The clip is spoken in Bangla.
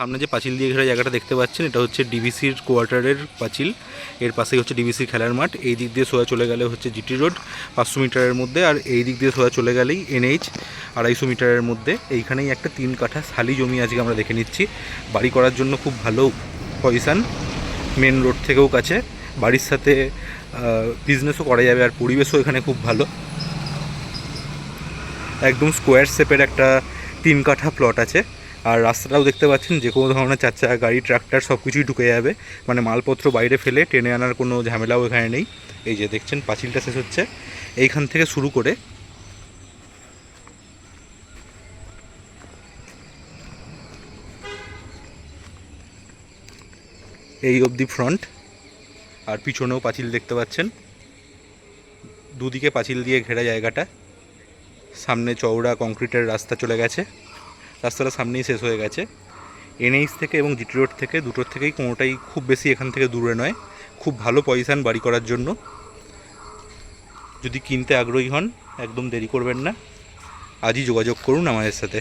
সামনে যে পাঁচিল দিয়ে ঘেরা জায়গাটা দেখতে পাচ্ছেন, এটা হচ্ছে ডিবিসির কোয়ার্টারের পাঁচিল। এর পাশেই হচ্ছে ডিবিসির খেলার মাঠ। এই দিক দিয়ে সোজা চলে গেলে হচ্ছে জিটি রোড, পাঁচশো মিটারের মধ্যে, আর এই দিক দিয়ে সোজা চলে গেলেই এনএইচ, আড়াইশো মিটারের মধ্যে। এইখানেই একটা তিন কাঠা শালি জমি আজকে আমরা দেখে নিচ্ছি। বাড়ি করার জন্য খুব ভালো পজিশান মেন রোড থেকেও কাছে। বাড়ির সাথে বিজনেসও করা যাবে, আর পরিবেশও এখানে খুব ভালো। একদম স্কোয়ার শেপের একটা তিন কাঠা প্লট আছে। আর রাস্তাটাও দেখতে পাচ্ছেন, যে কোনো ধরনের চার চাকা, গাড়ি, ট্রাক্টর সব কিছুই ঢুকে যাবে। মানে মালপত্র বাইরে ফেলে, টেনে আনার কোনো ঝামেলাও এখানে নেই। এই যে দেখছেন, পাঁচিলটা শেষ হচ্ছে। এইখান থেকে শুরু করে এই অবধি ফ্রন্ট আর পিছনেও পাঁচিল দেখতে পাচ্ছেন। দুদিকে পাঁচিল দিয়ে ঘেরা জায়গাটা। সামনে চওড়া কংক্রিটের রাস্তা চলে গেছে। রাস্তাটা সামনেই শেষ হয়ে গেছে। এনএইচ থেকে এবং জিটি রোড থেকে দুটোর থেকেই কোনোটাই খুব বেশি এখান থেকে দূরে নয়। খুব ভালো পজিশান বাড়ি করার জন্য। যদি কিনতে আগ্রহী হন, একদম দেরি করবেন না। আজই যোগাযোগ করুন আমাদের সাথে।